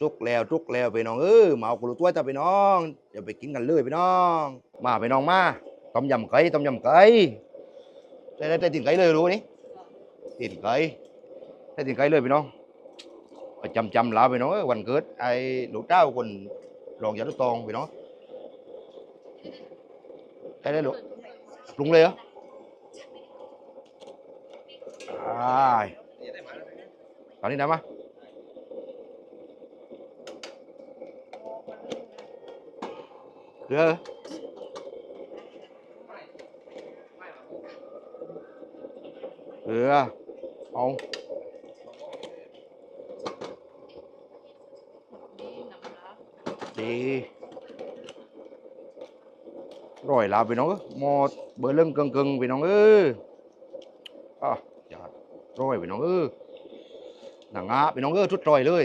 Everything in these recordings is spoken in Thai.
ทุกแล้วทุกแล้วพี่น้องเออมาเอากระดูกตัวจ้าพี่น้องอย่าไปกินกันเลยพี่น้อง มาพี่น้องมาต้มยำไก่ต้มยำไก่ได้ได้ได้ตินไก่เลยรู้นี่ตินไก่ได้ตินไก่เลยพี่น้องไปจำจำลาพี่น้องวันเกิดไอ้หลูเจ้าคนรองยาตุตองพี่น้องได้ได้ลูกปรุงเลยเหรออ่าตอนนี้ได้ไห เกลือเกลือเอาดีร่อยลาพี่น้องเอ้ยหมดเบอร์เรื่องกึ่งกึ่งๆพี่น้องเอ้ยอะจัดร่อยพี่น้องเอ้ยหนังงาพี่น้องเอ้ยทุดร่อยเลย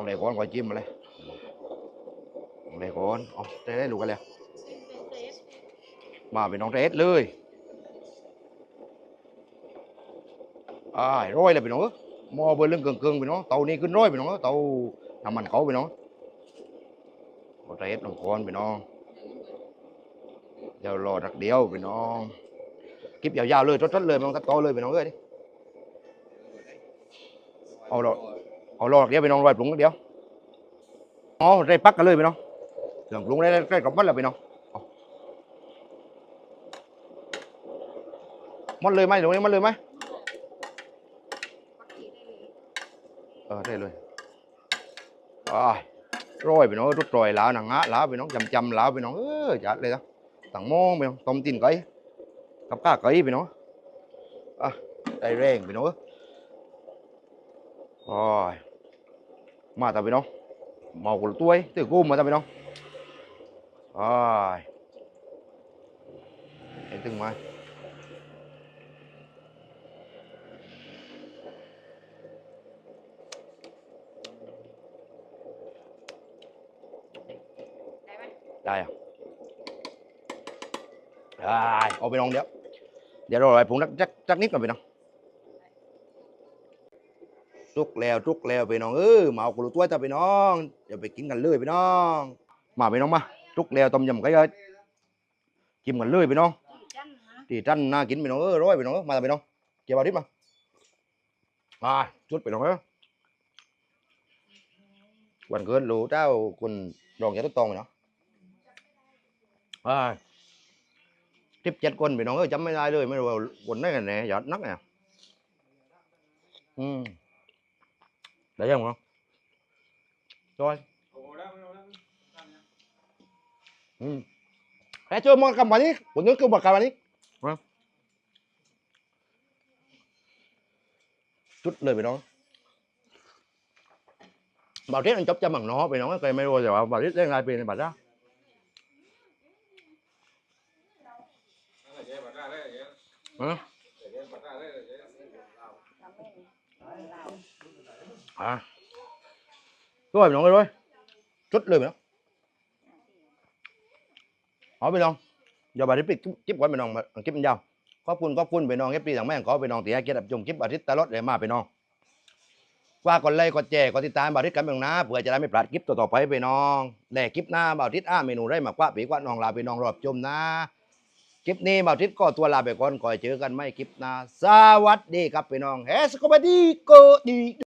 ลองน้ำปลาเอาปีกเป้าได้ปีกเป้าอะเอาเลยก่อนก่อนจิ้มมาเลยเอาเลยก่อนเอาได้ได้ลูกกันแล้วมาเป็นน้องเรสเลยอ่าร้อยเลยพี่น้องมอเบอร์เรื่องเกิงๆพี่น้องเตานี้ขึ้นร้อยพี่น้องเตาน้ำมันเขาพี่น้องเอาเรสน้องคอนพี่น้องเดี๋ยวรอรักเดียวพี่น้องคลิปยาวๆเลยทดๆเลยไมันตัดต่อเลยพี่น้องเอ้ยดิเอารอ เอารอกเดี๋ยวพี่น้องรอยปรุงเดียวอ๋อได้ปักกันเลยพี่น้องเครื่องปรุงได้ได้กลับมัดแล้วพี่น้องเอาหมัดเลยไหมตรงนี้มัดเลยไหมเออได้เลยอ่าร้อยไปน้องรุดรอยลาวหนังงะลาวไปน้องจำจำลาวไปน้องเออจัดเลยนะต่างโมงไปน้องต้มตีนไก่กับข้าไก่ไปน้องอะได้แรงไปน้องอ้ยโอ้ย มาตาไปน้องเมากุลตัวตื้อกุ้มมาตาไปน้องโอ้ยไอ้ ตึงมาได้อะได้เอาไปน้องเดี๋ยวเดี๋ยวเราไปผงจักจักจักนิดก่อนไปน้องทุกแล้วทุกแล้วไปน้องเออมาเอากระตัวจ้าไปน้องอย่าไปกินกันเลยไปน้อง มาไปน้องมาทุกแล้วต้มยำไก่เอ้ยกินกันเลยไปน้องที่จันน่ากินไปน้องเออร้อยไปน้องมาไปน้องเกี่ยวเอาทิพย์มามาชุดไปน้องเอ้ยวันเกิดลูกเจ้าคุณรองยาตุตองไปน้อง à tiếp chết quân bị nó ơi chấm mấy ai rồi mới rồi quần đấy nè giọt nấc nè ừ để không không rồi. Ừ. Ê, chưa mua cầm bánh đi quần nước kêu bật cầm bánh đi Vâng. chút lời về nó bảo riết anh chốc cho bằng nó bị nó cái mấy rồi rồi bảo thiết lên lại bị này bà ra. Hả? À rồi bị nó rồi chút lời bị nó hỏi bên ông giờ bà đi ปิดคลิปไว้ไปน้องคลิปมันยาวขอบคุณขอบคุณไปน้องเอฟซีต่างแม่งขอไปน้องตีให้เกียรติชมคลิปอาทิตย์ตลอดเลยมาไปน้องว่ากดไลค์กดแชร์กดติดตามบ่าวทิศกันเมืองนะเพื่อจะได้ไม่พลาดคลิปต่อไปไปน้องแด่คลิปหน้าบ่าวทิศอ้าเมนูได้มากกว่าปีกว่าน้องลาไปน้องรอบชมนะ คลิปนี้มาทิศก็ตัวลาไปก่อนก่อยเจอกันไม่คลิปหน้าสวัสดีครับพี่น้องเฮสโกบดีโกดี